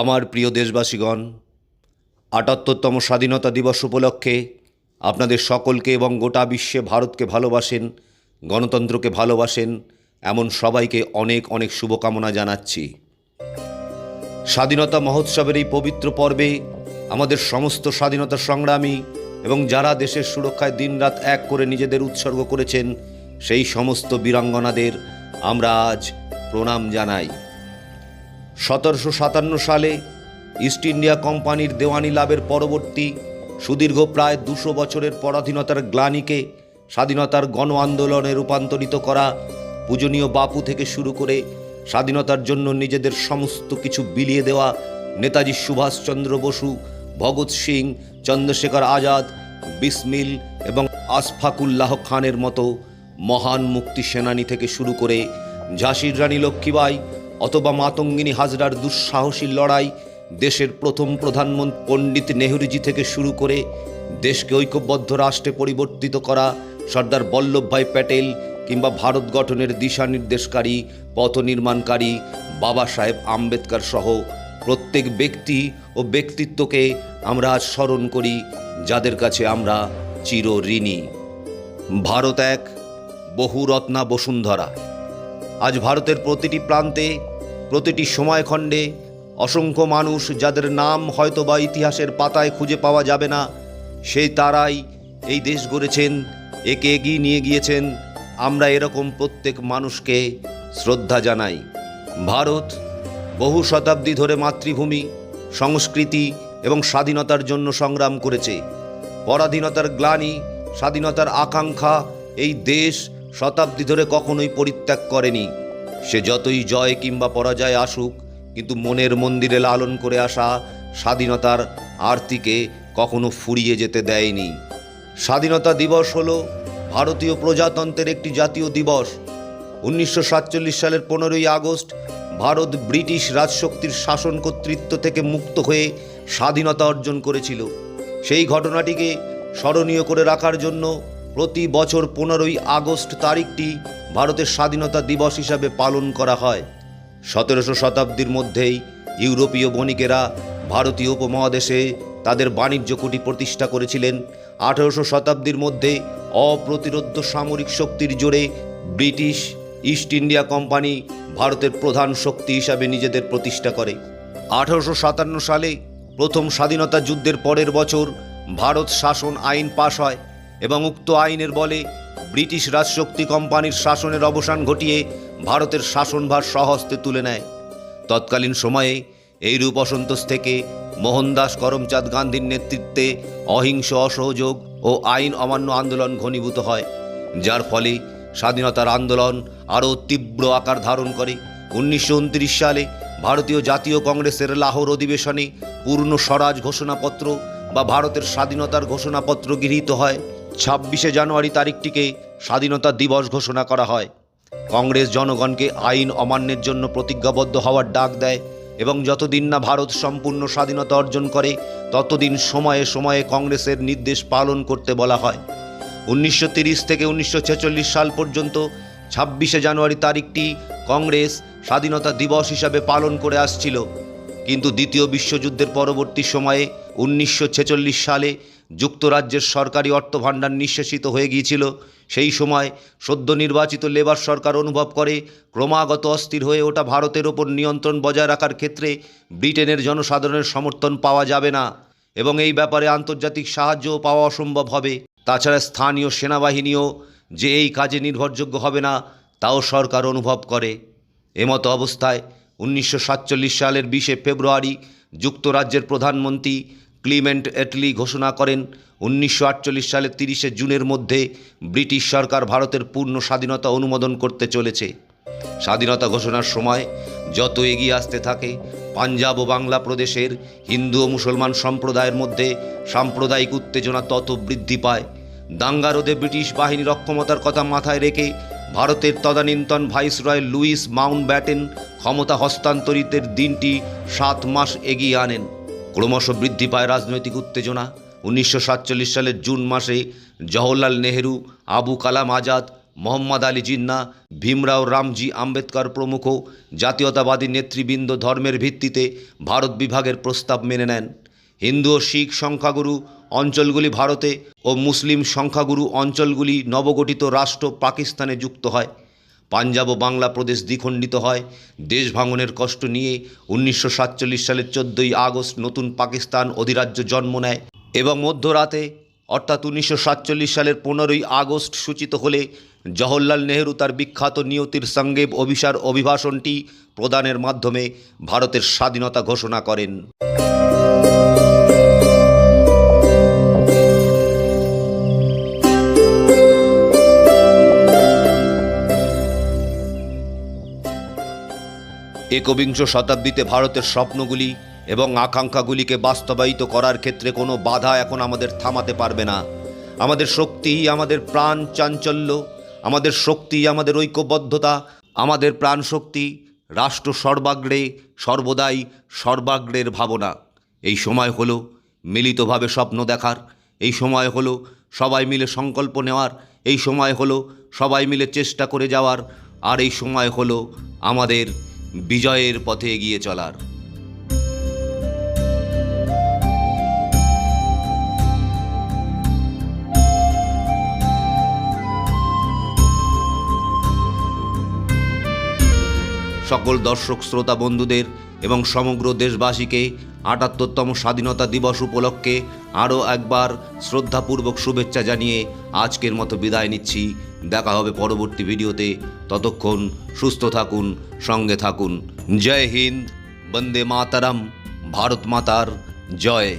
আমার প্রিয় দেশবাসীগণ, আটাত্তরতম স্বাধীনতা দিবস উপলক্ষে আপনাদের সকলকে এবং গোটা বিশ্বে ভারতকে ভালোবাসেন, গণতন্ত্রকে ভালোবাসেন, এমন সবাইকে অনেক অনেক শুভকামনা জানাচ্ছি। স্বাধীনতা মহোৎসবের এই পবিত্র পর্বে আমাদের সমস্ত স্বাধীনতা সংগ্রামী এবং যারা দেশের সুরক্ষায় দিনরাত এক করে নিজেদের উৎসর্গ করেছেন, সেই সমস্ত বীরাঙ্গনাদের আমরা আজ প্রণাম জানাই। সতেরোশো সাতান্ন সালে ইস্ট ইন্ডিয়া কোম্পানির দেওয়ানি লাভের পরবর্তী সুদীর্ঘ প্রায় দুশো বছরের পরাধীনতার গ্লানিকে স্বাধীনতার গণ আন্দোলনে রূপান্তরিত করা পূজনীয় বাপু থেকে শুরু করে স্বাধীনতার জন্য নিজেদের সমস্ত কিছু বিলিয়ে দেওয়া নেতাজি সুভাষচন্দ্র বসু, ভগৎ সিং, চন্দ্রশেখর আজাদ, বিসমিল এবং আশফাকুল্লাহ খানের মতো মহান মুক্তি সেনানী থেকে শুরু করে ঝাঁসির রানী লক্ষ্মীবাই অথবা মাতঙ্গিনী হাজরার দুঃসাহসী লড়াই দেশের প্রথম প্রধানমন্ত্রী পণ্ডিত নেহরুজি থেকে শুরু করে দেশকে ঐক্যবদ্ধ রাষ্ট্রে পরিবর্তিত করা সর্দার বল্লভভাই প্যাটেল কিংবা ভারত গঠনের দিশা নির্দেশকারী, পথ নির্মাণকারী বাবা সাহেব আম্বেদকর সহ প্রত্যেক ব্যক্তি ও ব্যক্তিত্বকে আমরা আজ স্মরণ করি, যাদের কাছে আমরা চির ঋণী। ভারত এক বহুরত্না বসুন্ধরা। আজ ভারতের প্রতিটি প্রান্তে, প্রতিটি সময়খণ্ডে অসংখ্য মানুষ যাদের নাম হয়তো বা ইতিহাসের পাতায় খুঁজে পাওয়া যাবে না, সেই তারাই এই দেশ গড়েছেন, একে এগিয়ে নিয়ে গিয়েছেন। আমরা এরকম প্রত্যেক মানুষকে শ্রদ্ধা জানাই। ভারত বহু শতাব্দী ধরে মাতৃভূমি, সংস্কৃতি এবং স্বাধীনতার জন্য সংগ্রাম করেছে। পরাধীনতার গ্লানি, স্বাধীনতার আকাঙ্ক্ষা এই দেশ শতাব্দী ধরে কখনোই পরিত্যাগ করেনি। সে যতই জয় কিংবা পরাজয় আসুক, কিন্তু মনের মন্দিরে লালন করে আসা স্বাধীনতার আরতিকে কখনো ফুরিয়ে যেতে দেয়নি। স্বাধীনতা দিবস হলো ভারতীয় প্রজাতন্ত্রের একটি জাতীয় দিবস। উনিশশো সাতচল্লিশ সালের পনেরোই আগস্ট ভারত ব্রিটিশ রাজশক্তির শাসন কর্তৃত্ব থেকে মুক্ত হয়ে স্বাধীনতা অর্জন করেছিল। সেই ঘটনাটিকে স্মরণীয় করে রাখার জন্য প্রতি বছর পনেরোই আগস্ট তারিখটি ভারতের স্বাধীনতা দিবস হিসাবে পালন করা হয়। সতেরোশো শতাব্দীর মধ্যেই ইউরোপীয় বণিকেরা ভারতীয় উপমহাদেশে তাদের বাণিজ্য কুটি প্রতিষ্ঠা করেছিলেন। আঠেরোশো শতাব্দীর মধ্যে অপ্রতিরোধ্য সামরিক শক্তির জোরে ব্রিটিশ ইস্ট ইন্ডিয়া কোম্পানি ভারতের প্রধান শক্তি হিসাবে নিজেদের প্রতিষ্ঠা করে। আঠারোশো সাতান্ন সালে প্রথম স্বাধীনতা যুদ্ধের পরের বছর ভারত শাসন আইন পাশ হয়। এবং উক্ত আইনের বলে ব্রিটিশ রাজশক্তি কোম্পানির শাসনের অবসান ঘটিয়ে ভারতের শাসনভার স্বহস্তে তুলে নেয়। তৎকালীন সময়ে এইরূপ অসন্তোষ থেকে মোহনদাস করমচাঁদ গান্ধীর নেতৃত্বে অহিংস অসহযোগ ও আইন অমান্য আন্দোলন ঘনীভূত হয়, যার ফলে স্বাধীনতার আন্দোলন আরও তীব্র আকার ধারণ করে। উনিশশো উনত্রিশ সালে ভারতীয় জাতীয় কংগ্রেসের লাহোর অধিবেশনে পূর্ণ স্বরাজ ঘোষণাপত্র বা ভারতের স্বাধীনতার ঘোষণাপত্র গৃহীত হয়। ছাব্বিশে জানুয়ারি তারিখটিকে স্বাধীনতা দিবস ঘোষণা করা হয়। কংগ্রেস জনগণকে আইন অমান্যের জন্য প্রতিজ্ঞাবদ্ধ হওয়ার ডাক দেয় এবং যতদিন না ভারত সম্পূর্ণ স্বাধীনতা অর্জন করে, ততদিন সময়ে সময়ে কংগ্রেসের নির্দেশ পালন করতে বলা হয়। উনিশশো থেকে উনিশশো ছেচল্লিশ সাল পর্যন্ত ছাব্বিশে জানুয়ারি তারিখটি কংগ্রেস স্বাধীনতা দিবস হিসাবে পালন করে আসছিল। কিন্তু দ্বিতীয় বিশ্বযুদ্ধের পরবর্তী সময়ে উনিশশো ছেচল্লিশ সালে যুক্তরাজ্যের সরকারি অর্থভাণ্ডার নিঃশেষিত হয়ে গিয়েছিল। সেই সময় সদ্য নির্বাচিত লেবার সরকার অনুভব করে, ক্রমাগত অস্থির হয়ে ওঠা ভারতের ওপর নিয়ন্ত্রণ বজায় রাখার ক্ষেত্রে ব্রিটেনের জনসাধারণের সমর্থন পাওয়া যাবে না এবং এই ব্যাপারে আন্তর্জাতিক সাহায্যও পাওয়া অসম্ভব হবে। তাছাড়া স্থানীয় সেনাবাহিনীও যে এই কাজে নির্ভরযোগ্য হবে না, তাও সরকার অনুভব করে। এমতো অবস্থায় উনিশশো সাতচল্লিশ সালের বিশে ফেব্রুয়ারি যুক্তরাজ্যের প্রধানমন্ত্রী ক্লিমেন্ট এটলি ঘোষণা করেন, উনিশশো আটচল্লিশ সালের তিরিশে জুনের মধ্যে ব্রিটিশ সরকার ভারতের পূর্ণ স্বাধীনতা অনুমোদন করতে চলেছে। স্বাধীনতা ঘোষণার সময় যত এগিয়ে আসতে থাকে, পাঞ্জাব ও বাংলা প্রদেশের হিন্দু ও মুসলমান সম্প্রদায়ের মধ্যে সাম্প্রদায়িক উত্তেজনা তত বৃদ্ধি পায়। দাঙ্গা রোধে ব্রিটিশ বাহিনীর অক্ষমতার কথা মাথায় রেখে ভারতের তদানীন্তন ভাইসরয় লুইস মাউন্ট ব্যাটেন ক্ষমতা হস্তান্তরিতের দিনটি সাত মাস এগিয়ে আনেন। ক্রমশ বৃদ্ধি পায় রাজনৈতিক উত্তেজনা। উনিশশো সাতচল্লিশ সালের জুন মাসে জওহরলাল নেহেরু, আবু কালাম আজাদ, মোহাম্মদ আলী জিন্না, ভীমরাও রামজি আম্বেদকর প্রমুখ জাতীয়তাবাদী নেতৃবৃন্দ ধর্মের ভিত্তিতে ভারত বিভাগের প্রস্তাব মেনে নেন। হিন্দু ও শিখ সংখ্যাগুরু অঞ্চলগুলি ভারতে ও মুসলিম সংখ্যাগুরু অঞ্চলগুলি নবগঠিত রাষ্ট্র পাকিস্তানে যুক্ত হয়। পাঞ্জাব ও বাংলা প্রদেশ দ্বিখণ্ডিত হয়। দেশ ভাঙনের কষ্ট নিয়ে উনিশশো সাতচল্লিশ সালের চোদ্দোই আগস্ট নতুন পাকিস্তান অধিরাজ্য জন্ম নেয় এবং মধ্যরাতে, অর্থাৎ উনিশশো সাতচল্লিশ সালের পনেরোই আগস্ট সূচিত হলে জওহরলাল নেহরু তার বিখ্যাত নিয়তির সঙ্গে অভিসার অভিভাষণটি প্রদানের মাধ্যমে ভারতের স্বাধীনতা ঘোষণা করেন। একবিংশ শতাব্দীতে ভারতের স্বপ্নগুলি এবং আকাঙ্ক্ষাগুলিকে বাস্তবায়িত করার ক্ষেত্রে কোনো বাধা এখন আমাদের থামাতে পারবে না। আমাদের শক্তি, আমাদের প্রাণ চাঞ্চল্য, আমাদের শক্তি, আমাদের ঐক্যবদ্ধতা, আমাদের প্রাণ শক্তি রাষ্ট্র সর্বাগ্রে, সর্বদাই সর্বাগ্রের ভাবনা। এই সময় হলো মিলিতভাবে স্বপ্ন দেখার, এই সময় হলো সবাই মিলে সংকল্প নেওয়ার, এই সময় হলো সবাই মিলে চেষ্টা করে যাওয়ার, আর এই সময় হলো আমাদের বিজয়ের পথে এগিয়ে চলার। সকল দর্শক শ্রোতা বন্ধুদের এবং সমগ্র দেশবাসীকে আটাত্তরতম স্বাধীনতা দিবস উপলক্ষে আরও একবার শ্রদ্ধাপূর্বক শুভেচ্ছা জানিয়ে আজকের মতো বিদায় নিচ্ছি। দেখা হবে পরবর্তী ভিডিওতে। ততক্ষণ সুস্থ থাকুন, সঙ্গে থাকুন। জয় হিন্দ, বন্দে মাতারাম, ভারত মাতার, জয়।